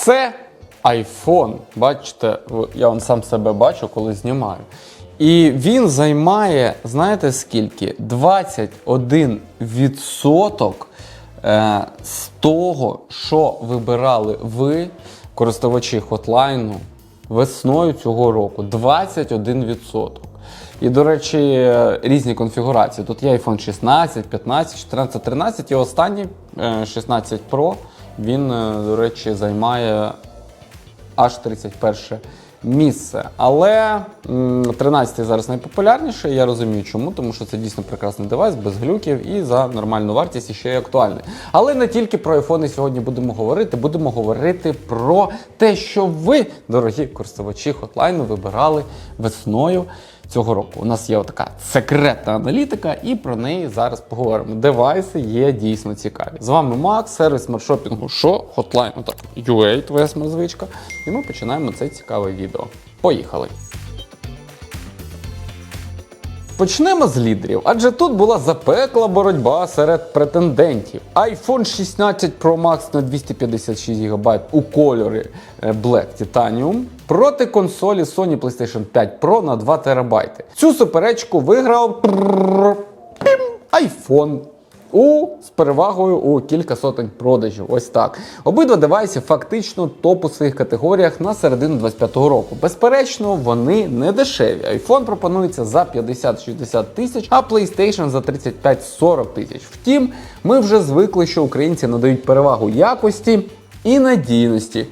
Це iPhone. Бачите, я он сам себе бачу, коли знімаю. І він займає, знаєте скільки? 21% е, з того, що вибирали ви, користувачі хотлайну, весною цього року. 21%. І, до речі, е, різні конфігурації. Тут є iPhone 16, 15, 14, 13 і останній е, 16 Pro, він, е, до речі, займає аж 31 місце. Але м, 13 зараз найпопулярніший. Я розумію, чому, тому що це дійсно прекрасний девайс, без глюків і за нормальну вартість і ще й актуальний. Але не тільки про айфони сьогодні будемо говорити, будемо говорити про те, що ви, дорогі користувачі хотлайну, вибирали весною. Цього року у нас є така секретна аналітика, і про неї зараз поговоримо. Девайси є дійсно цікаві. З вами Макс, сервіс смарт-шопінгу Що, Hotline, отак, UA, твоя смарт-звичка. І ми починаємо це цікаве відео. Поїхали! Почнемо з лідерів, адже тут була запекла боротьба серед претендентів. iPhone 16 Pro Max на 256 ГБ у кольорі е, Black Titanium проти консолі Sony PlayStation 5 Pro на 2 ТБ. Цю суперечку виграв iPhone. У з перевагою у кілька сотень продажів. Ось так. Обидва девайси фактично топ у своїх категоріях на середину 25-го року. Безперечно, вони не дешеві. iPhone пропонується за 50-60 тисяч, а PlayStation за 35-40 тисяч. Втім, ми вже звикли, що українці надають перевагу якості і надійності.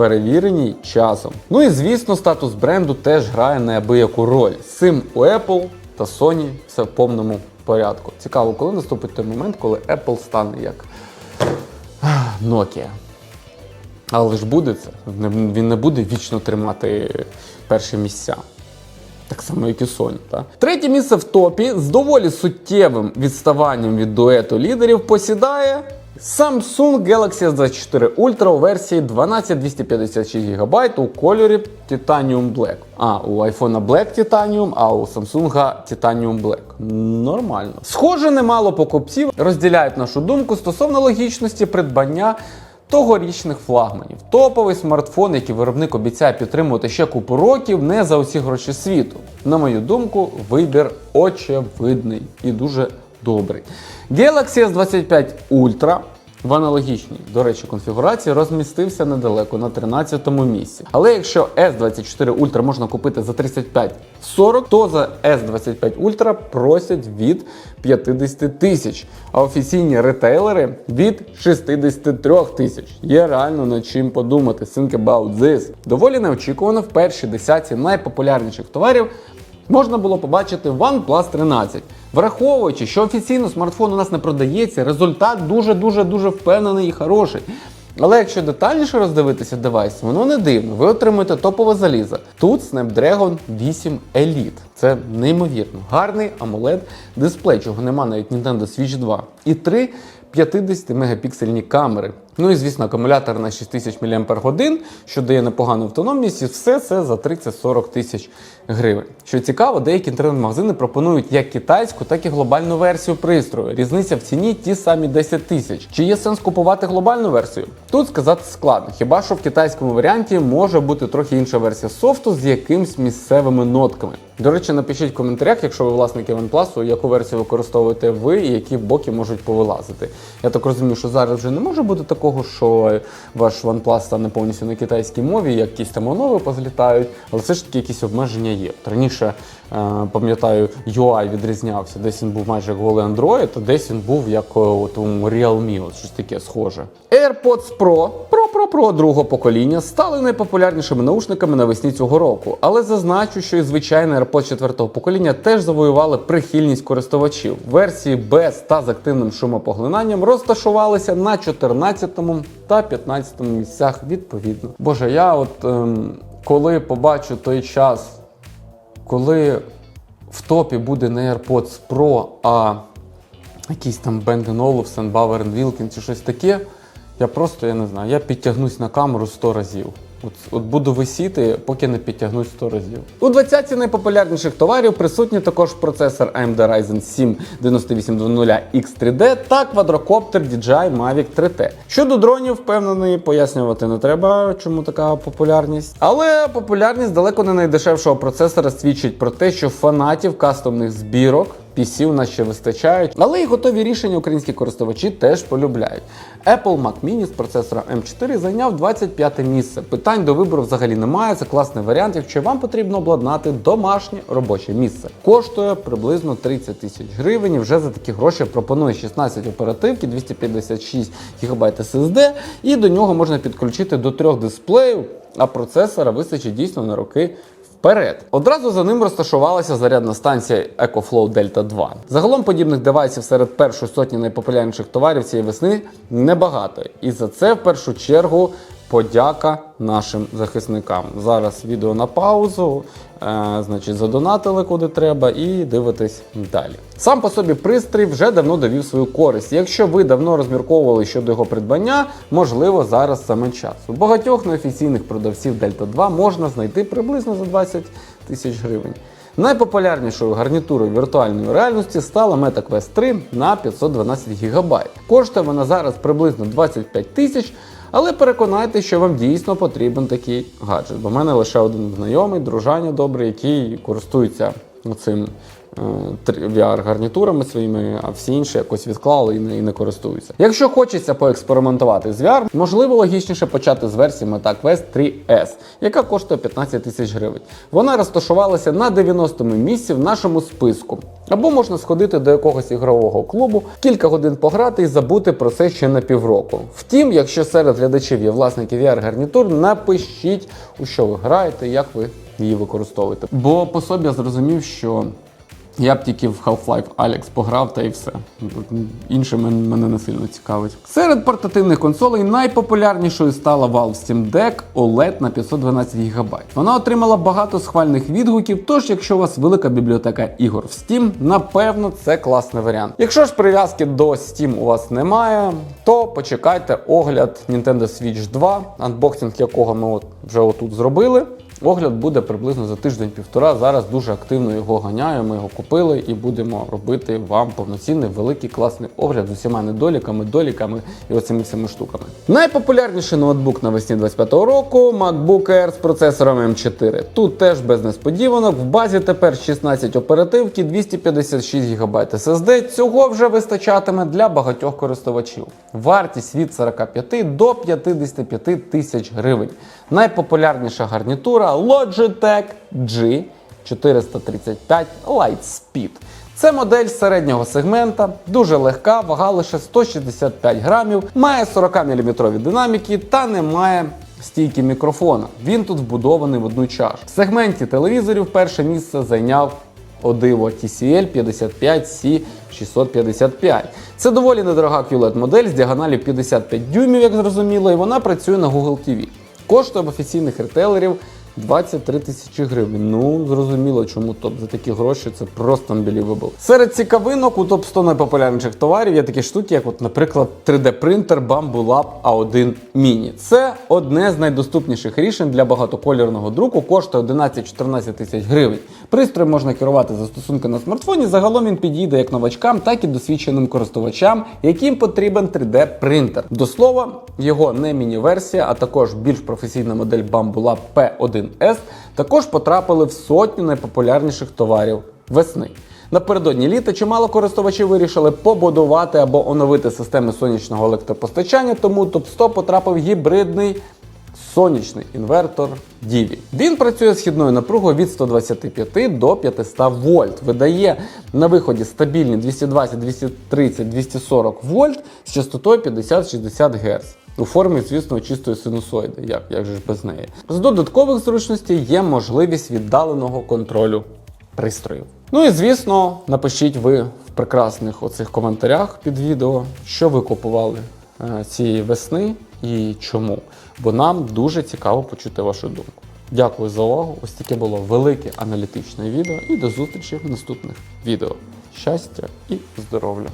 Перевіреній часом. Ну і звісно, статус бренду теж грає неабияку роль. З цим у Apple та Sony все в повному порядку. Цікаво, коли наступить той момент, коли Apple стане як Nokia. Але ж буде це. Він не буде вічно тримати перші місця. Так само, як і Sony. Так? Третє місце в топі з доволі суттєвим відставанням від дуету лідерів посідає Samsung Galaxy S24 Ultra у версії 12256 ГБ у кольорі Titanium Black. А, у iPhone Black Titanium, а у Samsung Titanium Black. Нормально. Схоже, немало покупців розділяють нашу думку стосовно логічності придбання Тогорічних флагманів. Топовий смартфон, який виробник обіцяє підтримувати ще купу років, не за усі гроші світу. На мою думку, вибір очевидний і дуже добрий. Galaxy S25 Ultra в аналогічній, до речі, конфігурації розмістився недалеко на 13-му місці. Але якщо S24 Ultra можна купити за 35-40, то за S25 Ultra просять від 50 тисяч, а офіційні ретейлери від 63 тисяч. Є реально над чим подумати. Think about this. Доволі неочікувано в першій десятці найпопулярніших товарів можна було побачити OnePlus 13. Враховуючи, що офіційно смартфон у нас не продається, результат дуже-дуже дуже впевнений і хороший. Але якщо детальніше роздивитися девайс, воно не дивно. Ви отримуєте топове залізо. Тут Snapdragon 8 Elite. Це неймовірно. Гарний AMOLED дисплей, чого нема навіть Nintendo Switch 2. І три 50 мегапіксельні камери. Ну і звісно, акумулятор на 6000 мАч, що дає непогану автономність, і все це за 30-40 тисяч гривень. Що цікаво, деякі інтернет-магазини пропонують як китайську, так і глобальну версію пристрою. Різниця в ціні ті самі 10 тисяч. Чи є сенс купувати глобальну версію? Тут сказати складно. Хіба що в китайському варіанті може бути трохи інша версія софту з якимсь місцевими нотками. До речі, напишіть в коментарях, якщо ви власники OnePlus, яку версію використовуєте ви і які боки можуть повилазити. Я так розумію, що зараз вже не може бути такого, що ваш OnePlus стане повністю на китайській мові, якісь там онови позлітають, але все ж таки якісь обмеження є. Раніше, е, пам'ятаю, UI відрізнявся, десь він був майже як голий Android, а десь він був як е, у Realme, от щось таке схоже. AirPods Pro, Pro другого покоління стали найпопулярнішими наушниками навесні цього року. Але зазначу, що і звичайний AirPods четвертого покоління теж завоювали прихильність користувачів. Версії без та з активним шумопоглинанням розташувалися на 14 та 15 місцях відповідно. Боже, я от ем, коли побачу той час, коли в топі буде не AirPods Pro, а якийсь там Bang Olufsen, Bauer Wilkins чи щось таке, я просто я не знаю, я підтягнусь на камеру 100 разів. От, от буду висіти, поки не підтягнуть 100 разів. У 20 найпопулярніших товарів присутні також процесор AMD Ryzen 7 9800 X3D та квадрокоптер DJI Mavic 3T. Щодо дронів, впевнений, пояснювати не треба, чому така популярність. Але популярність далеко не найдешевшого процесора свідчить про те, що фанатів кастомних збірок PC у нас ще вистачають, але і готові рішення українські користувачі теж полюбляють. Apple Mac Mini з процесором M4 зайняв 25 місце. Питань до вибору взагалі немає. Це класний варіант, якщо вам потрібно обладнати домашнє робоче місце. Коштує приблизно 30 тисяч гривень. і Вже за такі гроші пропонує 16 оперативки, 256 ГБ SSD, і до нього можна підключити до трьох дисплеїв, а процесора вистачить дійсно на роки вперед. Одразу за ним розташувалася зарядна станція EcoFlow Delta 2. Загалом подібних девайсів серед першої сотні найпопулярніших товарів цієї весни небагато. І за це в першу чергу подяка нашим захисникам. Зараз відео на паузу, е, значить, задонатили куди треба, і дивитесь далі. Сам по собі пристрій вже давно довів свою користь. Якщо ви давно розмірковували щодо його придбання, можливо, зараз саме час. У багатьох неофіційних продавців Delta 2 можна знайти приблизно за 20 тисяч гривень. Найпопулярнішою гарнітурою віртуальної реальності стала MetaQuest 3 на 512 ГБ. Коштує вона зараз приблизно 25 тисяч, але переконайте, що вам дійсно потрібен такий гаджет. Бо в мене лише один знайомий, дружання добрий, який користується цим VR-гарнітурами своїми, а всі інші якось відклали і не, і не користуються. Якщо хочеться поекспериментувати з VR, можливо логічніше почати з версії MetaQuest 3S, яка коштує 15 тисяч гривень. Вона розташувалася на 90-му місці в нашому списку. Або можна сходити до якогось ігрового клубу, кілька годин пограти і забути про це ще на півроку. Втім, якщо серед глядачів є власники VR-гарнітур, напишіть, у що ви граєте, як ви її використовуєте. Бо по собі я зрозумів, що я б тільки в Half-Life Alex пограв та і все. Інше мене не сильно цікавить. Серед портативних консолей найпопулярнішою стала Valve Steam Deck OLED на 512 ГБ. Вона отримала багато схвальних відгуків, тож якщо у вас велика бібліотека ігор в Steam, напевно, це класний варіант. Якщо ж прив'язки до Steam у вас немає, то почекайте огляд Nintendo Switch 2, анбоксинг якого ми от вже отут зробили. Огляд буде приблизно за тиждень-півтора. Зараз дуже активно його ганяю. Ми його купили і будемо робити вам повноцінний великий класний огляд з усіма недоліками, доліками і оцими всіми штуками. Найпопулярніший ноутбук навесні 25-го року MacBook Air з процесором M4. Тут теж без несподіванок. В базі тепер 16 оперативки, 256 ГБ SSD. Цього вже вистачатиме для багатьох користувачів. Вартість від 45 до 55 тисяч гривень. Найпопулярніша гарнітура Logitech G435 Lightspeed. Це модель середнього сегмента, дуже легка, вага лише 165 грамів, має 40-мм динаміки та не має стійки мікрофона. Він тут вбудований в одну чашу. В сегменті телевізорів перше місце зайняв Odivo TCL 55C655. Це доволі недорога QLED модель з діагоналю 55 дюймів, як зрозуміло, і вона працює на Google TV. Коштує в офіційних ретейлерів 23 тисячі гривень. Ну зрозуміло, чому топ за такі гроші це просто unbelievable. Серед цікавинок у топ 100 найпопулярніших товарів є такі штуки, як, от, наприклад, 3D-принтер Bambulab A1 Mini. Це одне з найдоступніших рішень для багатокольорного друку, коштує 11-14 тисяч гривень. Пристрой можна керувати застосунки на смартфоні. Загалом він підійде як новачкам, так і досвідченим користувачам, яким потрібен 3D-принтер. До слова, його не міні-версія, а також більш професійна модель Bambulab P1. S також потрапили в сотню найпопулярніших товарів весни. Напередодні літа чимало користувачів вирішили побудувати або оновити системи сонячного електропостачання, тому топ-100 потрапив гібридний сонячний інвертор Діві. Він працює східною напругою від 125 до 500 вольт. Видає на виході стабільні 220, 230, 240 вольт з частотою 50-60 Гц. У формі, звісно, чистої синусоїди, як, як же ж без неї. З додаткових зручностей є можливість віддаленого контролю пристроїв. Ну і звісно, напишіть ви в прекрасних оцих коментарях під відео, що ви купували е, цієї весни і чому. Бо нам дуже цікаво почути вашу думку. Дякую за увагу. Ось таке було велике аналітичне відео. І до зустрічі в наступних відео. Щастя і здоров'я!